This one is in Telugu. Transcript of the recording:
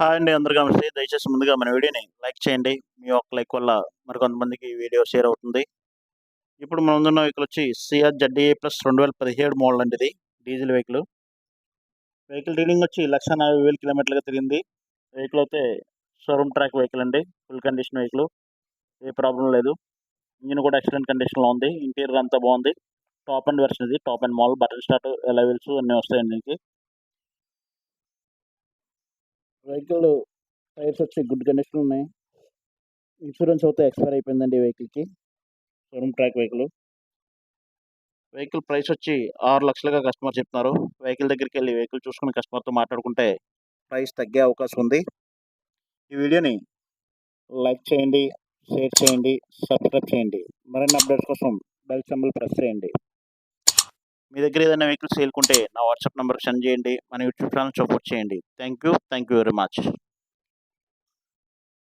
హాయ్ అండి అందరికీ నమస్తే. దయచేసి ముందుగా మన వీడియోని లైక్ చేయండి. మీ యొక్క లైక్ వల్ల మరికొంతమందికి ఈ వీడియో షేర్ అవుతుంది. ఇప్పుడు మనం ఉన్న వెహికల్ వచ్చి సిఆర్ జడ్డీఏ ప్లస్ రెండు వేల పదిహేడు మోడల్ అండి ఇది డీజిల్ వెహికల్. వెహికల్ రీడింగ్ వచ్చి లక్ష నలభై వేల కిలోమీటర్లుగా తిరిగింది. వెహికల్ అయితే షోరూమ్ ట్రాక్ వెహికల్ అండి ఫుల్ కండిషన్ వెహికల్. ఏ ప్రాబ్లం లేదు. ఇంజిన్ కూడా ఎక్సలెంట్ కండిషన్లో ఉంది. ఇంటీరియర్ అంతా బాగుంది. టాప్ అండ్ వెర్షన్ ఇది. Top end model button start levels అన్నీ వస్తాయండి దీనికి. వెహికల్ టైర్స్ వచ్చి గుడ్ కండిషన్ ఉన్నాయి. ఇన్సూరెన్స్ అయితే ఎక్స్పైర్ అయిపోయిందండి ఈ వెహికల్కి. Showroom track vehicle. Vehicle price వచ్చి ఆరు లక్షలుగా కస్టమర్ చెప్తున్నారు. వెహికల్ దగ్గరికి వెళ్ళి వెహికల్ చూసుకుని కస్టమర్తో మాట్లాడుకుంటే ప్రైస్ తగ్గే అవకాశం ఉంది. ఈ వీడియోని లైక్ చేయండి షేర్ చేయండి సబ్స్క్రైబ్ చేయండి. మరిన్ని అప్డేట్స్ కోసం బెల్ సింబల్ ప్రెస్ చేయండి. మీ దగ్గర ఏదైనా వెహికల్ సేల్కుంటే నా వాట్సాప్ నెంబర్కి సెండ్ చేయండి. మన యూట్యూబ్ ఛానల్ సపోర్ట్ చేయండి. Thank you thank you very much.